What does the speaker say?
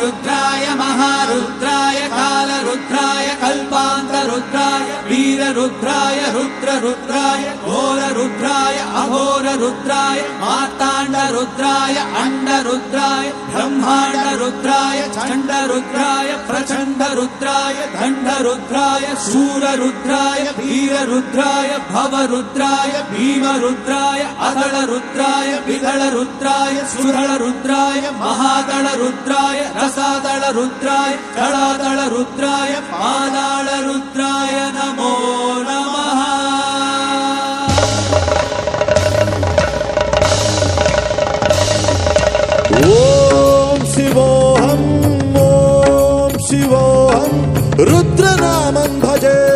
रुद्राय महारुद्राय कालरुद्राय कल्पान्तरुद्राय वीररुद्राय रुद्ररुद्राय घोररुद्राय अघोररुद्राय माताण्डरुद्राय अण्डरुद्राय ब्रह्माण्डरुद्राय चण्डरुद्राय प्रचण्ड प्रचण्डरुद्राय दण्डरुद्राय शूररुद्राय वीररुद्राय भवरुद्राय भीमरुद्राय सुदळरुद्राय महादळरुद्राय रसादळरुद्राय कलादळरुद्राय पादाळरुद्राय नमो नमः भगवान् रुद्रनामं भजे।